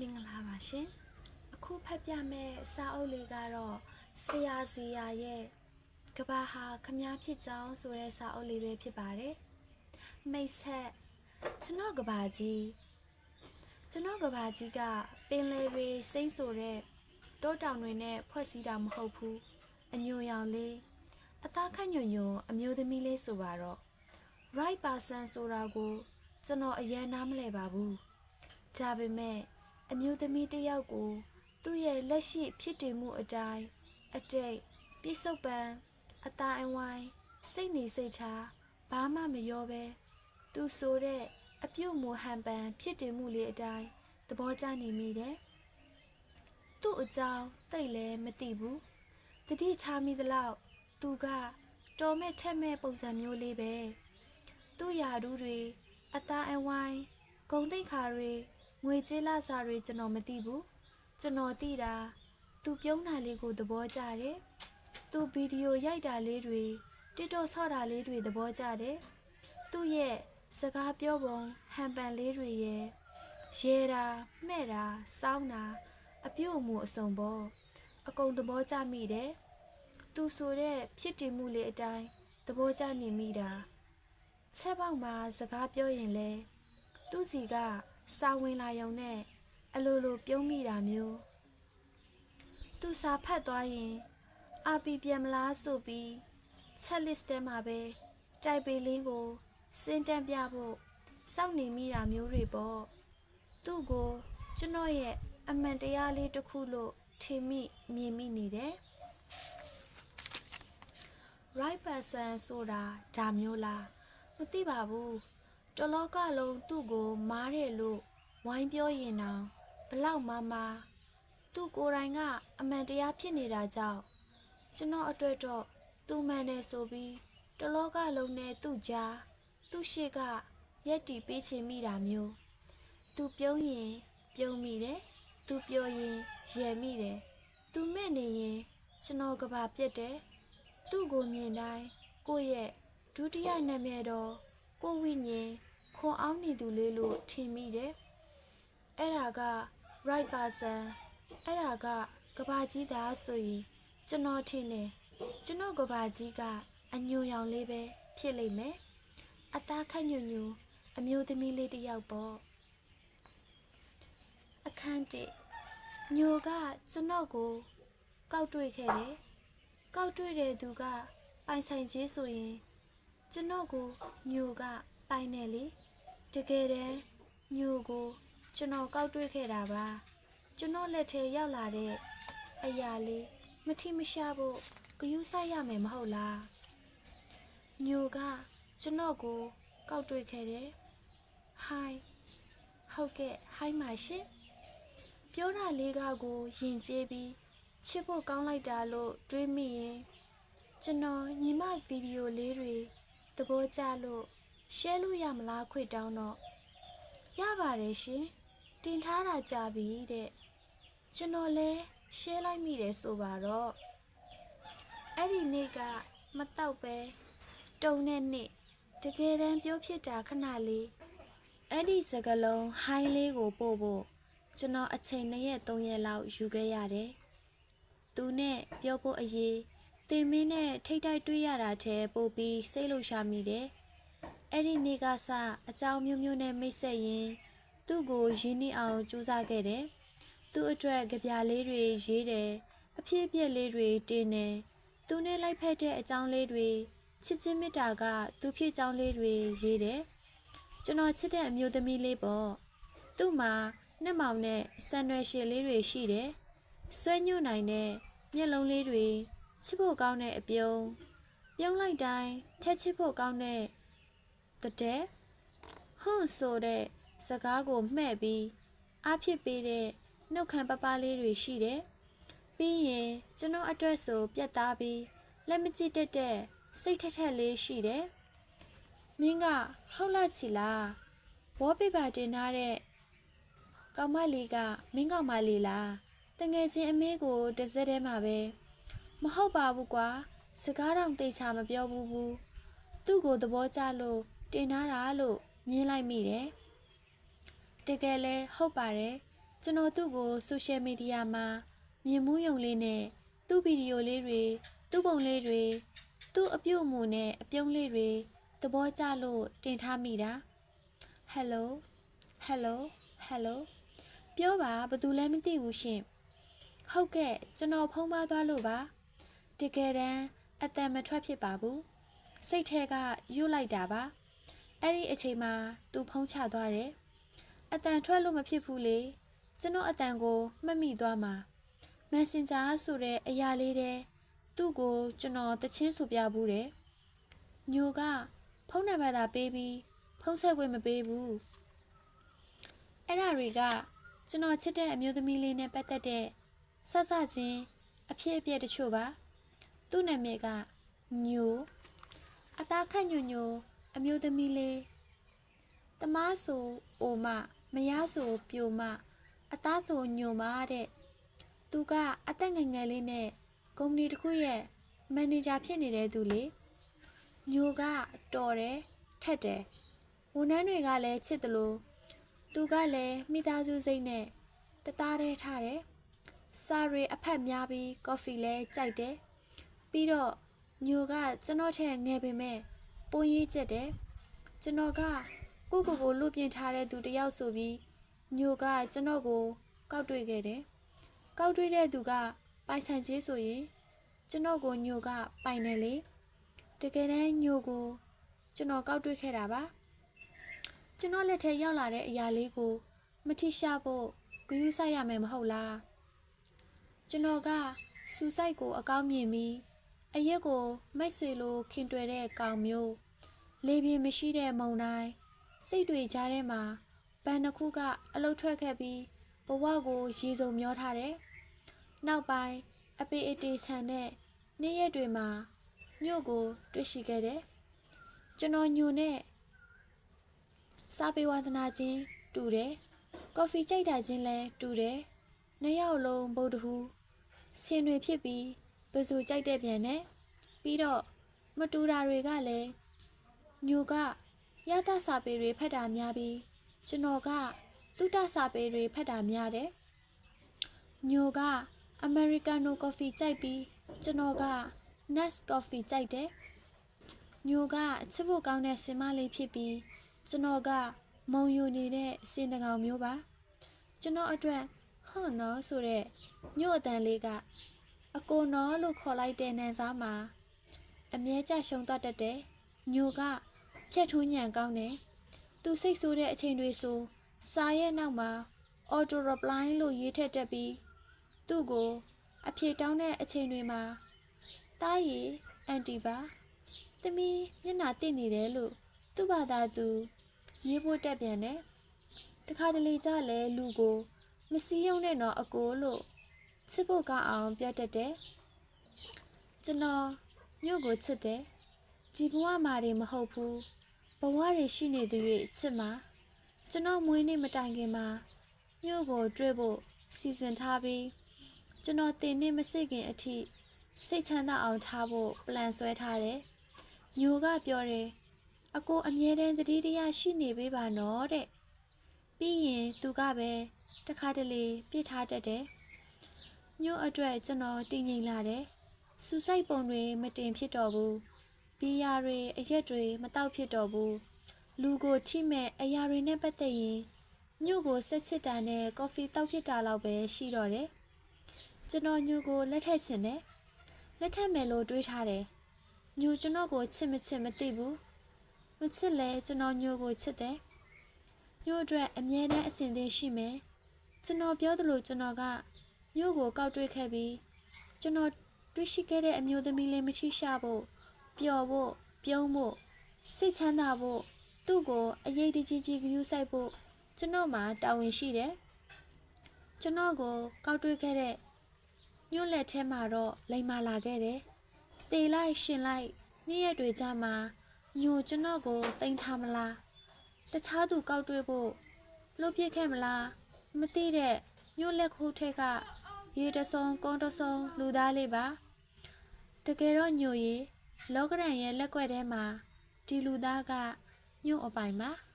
မင်္ဂလာပါရှင်အခုဖတ်ပြမယ့်စာအုပ်လေးကတော့ဆရာစီယာရဲ့ကဘာဟာခမားဖြစ်ကြောင်းဆိုတဲ့စာအုပ်လေးပဲဖြစ်ပါတယ်မိတ်ဆက်ကျွန်တော်ကဘာကြီးကျွန်တော်ကဘာကြီးကပင်လယ်တွေစိမ့်ဆိုတဲ့တောတောင်တွေနဲ့ဖွဲ့စည်းတာမဟုတ်ဘူးအညိုရောင်လေးအသားခန့်ညွညွအမျိုးသမီးလေးဆိုပါတော့ right person ဆိုတာကို ကျွန်တော်အရင်နားမလဲပါဘူးဒါပေမဲ့ အမျိုးသမီးတစ်ယောက်ကို သူ့ရဲ့လက်ရှိဖြစ်တည်မှုအတိုင်းအတိတ်ပြစ္ဆုတ်ပံအသားအဝိုင်းစိတ်နေစိတ်ထားဘာမှမရောပဲသူဆိုတဲ့အပြုတ်မူဟန်ပန်ဖြစ်တည်မှုလေးအတိုင်းသဘောကျနေမိတယ်သူ့အကြောင်းတိတ်လည်းမသိဘူးတတိချာမိသလောက်သူကတော်မဲ့ထက်မဲ့ပုံစံမျိုးလေးပဲသူ့ယာဒူးတွေအသားအဝိုင်းဂုံတိတ်ခါတွေ ငွေကြေးလာစာတွေကျွန်တော်မသိဘူးကျွန်တော်သိတာသူပြုံးတာလေးကိုသဘောကျတယ်သူဗီဒီယိုရိုက်တာလေးတွေတစ်တော့ဆော့တာလေးတွေသဘောကျတယ်သူ့ရဲ့စကားပြောပုံဟန်ပန်လေးတွေရဲ့ရဲတာမှဲ့တာစောင်းတာအပြုတ်အမူအစုံပေါ့အကုန်သဘောကျမိတယ်သူဆိုတဲ့ဖြစ်တည်မှုလေးအတိုင်းသဘောကျနေမိတာချက်ပေါက်မှာစကားပြောရင်လဲသူ့စီက စာဝင်လာယုံနဲ့အလိုလိုပြုံးမိတာမျိုးသူစာဖတ်သွားရင်အာပီပြန်မလားဆိုပြီးချက် list ထဲမှာပဲတိုက်ပေလင်းကိုစင်တန်းပြဖို့စောင့်နေမိတာမျိုးတွေပေါ့သူ့ကိုကျွန်တော်ရဲ့အမှန်တရားလေးတစ်ခုလို့ထင်မိမြင်မိနေတယ် right person ဆိုတာဒါမျိုးလားမသိပါဘူး တလောကလုံးသူ့ကိုမားတယ်လို့ဝိုင်းပြောရင်တော့ဘလောက်မားမားသူ့ကိုယ်တိုင်ကအမှန်တရားဖြစ်နေတာကြောင့်ကျွန်တော်အတွက်တော့သူမှန်တယ်ဆိုပြီးတလောကလုံးနဲ့သူ့ကြားသူ့ရှိကရက်တီပေးချင်မိတာမျိုးသူပြုံးရင် ပြုံးမိတယ်သူပြောရင်ရယ်မိတယ်သူမဲ့နေရင်ကျွန်တော်ကဘာပြက်တယ်သူ့ကိုမြင်တိုင်းကိုယ့်ရဲ့ဒုတိယနာမည်တော့ကိုဝိညာဉ် ခွန်အောင်နေသူလေးလို့ထင်မိတယ်။အဲ့ဒါက right person အဲ့ဒါကကဘာကြီးသားဆိုရင်ကျွန်တော်ထင်တယ်ကျွန်တော်ကဘာကြီးကအညိုရောင်လေးပဲဖြစ်လိမ့်မယ်။အသားခန့်ညွညူအမျိုးသမီးလေးတစ်ယောက်ပေါ့။အခန်းတစ်ညိုကကျွန်တော်ကိုကောက်တွေ့ခဲ့တယ်။ကောက်တွေ့တဲ့သူကပိုင်ဆိုင်ကြီးဆိုရင်ကျွန်တော်ကိုညိုက ပိုင်နေလေတကယ်တမ်းညိုကို ကျွန်တော်ကောက်တွေ့ခဲ့တာပါကျွန်တော်လက်ထဲရောက်လာတဲ့အရာလေးမထီမရှားဖို့ဂယုဆိုင်ရမယ်မဟုတ်လားညိုကကျွန်တော်ကိုကောက်တွေ့ခဲ့တယ်ဟိုင်းဟုတ်ကဲ့ဟိုင်းပါရှင်ပြောတာလေးကကိုယဉ်ကျေးပြီးချစ်ဖို့ကောင်းလိုက်တာလို့တွေးမိရင်ကျွန်တော်ညီမဗီဒီယိုလေးတွေသဘောကျလို့ share လို့ရမလားခွေတောင်းတော့ရပါတယ်ရှင်တင်ထားတာကြပြီတဲ့ကျွန်တော်လဲ share လိုက်မိတယ်ဆိုပါတော့အဲ့ဒီနေ့ကမတော့ပဲတုံတဲ့နေ့တကယ်တမ်းပြောဖြစ်တာခဏလေးအဲ့ဒီစကလုံး high လေးကိုပို့ဖို့ကျွန်တော်အချိန်2ရက်3ရက်လောက်ယူခဲ့ရတယ်သူနဲ့ပြောဖို့အရေးတင်မင်းနဲ့ထိတ်တိုက်တွေ့ရတာထဲပို့ပြီးစိတ်လှရှာမိတယ်။ အဲ့ဒီနေ့ကစအကြောင်းမျိုးမျိုးနဲ့မိတ်ဆက်ရင်သူ့ကိုရင်းနှီးအောင်ကြိုးစားခဲ့တယ်။သူ့အတွက်ကြပြလေးတွေရေးတယ်။အဖြစ်အပျက်လေးတွေတင်တယ်။သူနဲ့လိုက်ဖက်တဲ့အကြောင်းလေးတွေချစ်ချင်းမေတ္တာကသူ့ဖြစ်ကြောင်းလေးတွေရေးတယ်။ကျွန်တော်ချစ်တဲ့အမျိုးသမီးလေးပေါ့။သူ့မှာနှစ်မောင်နဲ့ဆန်ရွယ်ရှည်လေးတွေရှိတယ်။ဆွဲညွှနိုင်တဲ့မျက်လုံးလေးတွေချစ်ဖို့ကောင်းတဲ့အပြုံးပြုံးလိုက်တိုင်းထက်ချစ်ဖို့ကောင်းတဲ့ တတဲ့ဟွန်းဆိုတဲ့စကားကိုမှဲ့ပြီးအားဖြစ်ပေးတဲ့နှုတ်ခမ်းပပလေးတွေရှိတယ်ပြီးရင်ကျွန်တော်အတွက်ဆိုပြတ်သားပြီးလက်မကြည့်တတ်တဲ့စိတ်ထက်ထက်လေးရှိတယ်မင်းကဟုတ်လားချီလားဝေါ်ပေပါတင်ထားတဲ့ကောင်မလေးကမင်းကောင်မလေးလားတငယ်ချင်းအမေကိုတစ်စက်ထဲမှာပဲမဟုတ်ပါဘူးကွာစကားတော့တိတ်ချမပြောဘူးဘူးသူ့ကိုသဘောကျလို့ တင်ထားတာလို့ညင်းလိုက်မိတယ်တကယ်လဲဟုတ်ပါတယ်ကျွန်တော်သူ့ကိုဆိုရှယ်မီဒီယာမှာမြင်မှုယုံလေးနဲ့သူ့ဗီဒီယိုလေးတွေသူ့ပုံလေးတွေသူ့အပြုတ်အမူနဲ့အပြုံးလေးတွေသဘောကျလို့တင်ထားမိတာဟယ်လိုဟယ်လိုဟယ်လိုပြောပါဘာသူလဲမသိဘူးရှင်ဟုတ်ကဲ့ကျွန်တော်ဖုံးပါသွားလို့ပါတကယ်တမ်းအတန်မထွက်ဖြစ်ပါဘူးစိတ်ထဲကယူတ်လိုက်တာပါ အဲ့ဒီအချိန်မှာသူဖုံးချသွားတယ်အတန်ထွက်လို့မဖြစ်ဘူးလေကျွန်တော်အတန်ကိုမှတ်မိသွားမှာ Messenger ဆိုတဲ့အရာလေးတဲ့သူ့ကိုကျွန်တော်တချင်းဆိုပြဘူးတယ်ညိုကဖုန်းနံပါတ်သာပေးပြီးဖုန်းဆက်ခွင့်မပေးဘူးအဲ့ဒါတွေကကျွန်တော်ချစ်တဲ့အမျိုးသမီးလေးနဲ့ပတ်သက်တဲ့ဆက်ဆချင်းအဖြစ်အပျက်တချို့ပါ သူ့နာမည်ကညိုအသားခန့်ညိုညို အမျိုးသမီးလေးတမားဆိုအိုမမယားဆိုပြိုမအသားဆိုညိုမတဲ့သူကအသက်ငယ်ငယ်လေးနဲ့ကုမ္ပဏီတစ်ခုရဲ့မန်နေဂျာဖြစ်နေတဲ့သူလေညိုကတော်တယ်ထက်တယ်ဝန်ထမ်းတွေကလည်းချစ်တယ်လို့သူကလည်းမိသားစုစိတ်နဲ့တသားတည်းထားတယ်စာရီအဖက်များပြီးကော်ဖီလည်းကြိုက်တယ်ပြီးတော့ညိုကကျွန်တော်ထက်ငယ်ပေမဲ့ ပိုရေးချက်တယ်ကျွန်တော်ကကိုကိုကိုလူပြင်ထားတဲ့သူတယောက်ဆိုပြီးညိုကကျွန်တော်ကို ကောက်တွေ့ခဲ့တယ်ကောက်တွေ့တဲ့သူကပိုင်ဆိုင်ကြီးဆိုရင်ကျွန်တော်ကိုညိုကပိုင်တယ်လေတကယ်တမ်းညိုကို ကျွန်တော်ကောက်တွေ့ခဲ့တာပါကျွန်တော်လက်ထဲရောက်လာတဲ့အရာလေးကို မထိရှာဖို့ဂရုစိုက်ရမယ်မဟုတ်လားကျွန်တော်ကစူစိုက်ကိုအကောင်းမြင်ပြီး အရက်ကိုမိတ်ဆွေလိုခင်တွယ်တဲ့ကောင်မျိုးလေပြင်းမရှိတဲ့မုံတိုင်းစိတ်တွေကြားထဲမှာပန်းတစ်ခုကအလုတ်ထွက်ခဲ့ပြီးဘဝကိုရေစုံမျောထားတယ်။နောက်ပိုင်းအပေအတေဆန်တဲ့နေ့ရက်တွေမှာမြို့ကို တွေ့ရှိခဲ့တယ်။ကျွန်တော်ညိုနဲ့စားပေဝန္ဒနာချင်းတူတယ်။ကော်ဖီကြိုက်တာချင်းလည်းတူတယ်။နှစ်ယောက်လုံးဗုဒ္ဓဟူဆင်တွေဖြစ်ပြီး ပဇူကြိုက်တဲ့ပြန်နဲ့ပြီးတော့မတူတာတွေကလည်းညိုကရသစာပေတွေဖတ်တာများပြီးကျွန်တော်ကတုတ္တစာပေတွေဖတ်တာများတယ်။ညိုကအမေရိကန်နိုကော်ဖီကြိုက်ပြီးကျွန်တော်က Nest Coffee ကြိုက်တယ်။ညိုကချစ်ဖို့ကောင်းတဲ့စင်မလေးဖြစ်ပြီးကျွန်တော်ကမုံယူနေတဲ့စင်တကောင်မျိုးပါ။ကျွန်တော်အတွက်ဟွန်းနော်ဆိုတဲ့ညို့အတန်လေးက အကိုနော်လို့ခေါ်လိုက်တဲ့နန်းစားမှာအမြဲကြရှုံသွားတတ်တယ်။ညိုကဖြတ်ထွန်းညံကောင်းတယ်။သူစိတ်ဆိုးတဲ့အချိန်တွေဆိုစာရဲ့နောက်မှာ auto reply လို့ရေးထည့်တက်ပြီးသူ့ကို အဖြေတောင်းတဲ့အချိန်တွေမှာတားရီအန်တီပါတမီးမျက်နှာတင့်နေတယ်လို့သူ့ဘာသာသူရေးဖို့တက်ပြန်တယ်တခါတလေကြလဲလူကို မစည်းရုံးနဲ့တော့အကိုလို့ ချစ်ဖို့ကောင်းအောင်ပြောတတ်တယ်ကျွန်တော်မြို့ကိုချစ်တယ်ကြည်ဘဝမှာတွေမဟုတ်ဘူးဘဝတွေရှိနေသူ၍ချစ်မှာကျွန်တော်မွေးနေ့မတိုင်ခင်မှာမြို့ကိုတွေ့ဖို့စီစဉ်ထားပြီးကျွန်တော်တင်နေမစိတ်ခင်အထိစိတ်ချမ်းသာအောင်ထားဖို့ပလန်ဆွဲထားတယ်။ညိုကပြောတယ်အကိုအမြဲတမ်းတတိတရားရှိနေပေးပါနော်တဲ့။ပြီးရင်သူကပဲတခါတလေပြစ်ထားတတ်တယ်။ ညိုအတွက်ကျွန်တော်တည်ငြိမ်လာတယ်။စူစိုက်ပုံတွေမတင်ဖြစ်တော့ဘူး။ဘီယာတွေအရက်တွေမတောက်ဖြစ်တော့ဘူး။လူကိုထိမဲ့အရာတွေနဲ့ပတ်သက်ရင်ညို့ကိုဆက်ချစ်တာနဲ့ကော်ဖီတောက်ဖြစ်တာလောက်ပဲရှိတော့တယ်။ကျွန်တော်ညို့ကိုလက်ထက်ချင်တယ်။လက်ထက်မယ်လို့တွေးထားတယ်။ညိုကျွန်တော်ကိုချစ်မချစ်မသိဘူး။မချစ်လဲကျွန်တော်ညိုကိုချစ်တယ်။ညိုအတွက်အမြဲတမ်းအစဉ်သင်းရှိမယ်။ကျွန်တော်ပြောသလိုကျွန်တော်က ညိုကိုကောက်တွေ့ခဲ့ပြီးကျွန်တော်တွေ့ရှိခဲ့တဲ့အမျိုးသမီးလေးမချိရှာဖို့ပျော်ဖို့ပြုံးဖို့စိတ်ချမ်းသာဖို့သူ့ကိုအရေးတကြီးကြီးဂရုစိုက်ဖို့ကျွန်တော်မှာတာဝန်ရှိတယ်။ကျွန်တော်ကိုကောက်တွေ့ခဲ့တဲ့ညွန့်လက်ထဲမှာတော့လိမ်မာလာခဲ့တယ်။တေလိုက်ရှင်လိုက်နေ့ရက်တွေကြမှာညိုကျွန်တော်ကိုတင်ထားမလား။တခြားသူကောက်တွေ့ဖို့လှုပ်ပြစ်ခဲ့မလား။မသိတဲ့ညို့လက်ခိုးထက်က ရေတဆုံကုန်းတဆုံလူသားလေးပါ။တကယ်တော့ညိုရီလောကရန်ရဲ့လက်ကွက်ထဲမှာဒီလူသားကညို့အပိုင်ပါ။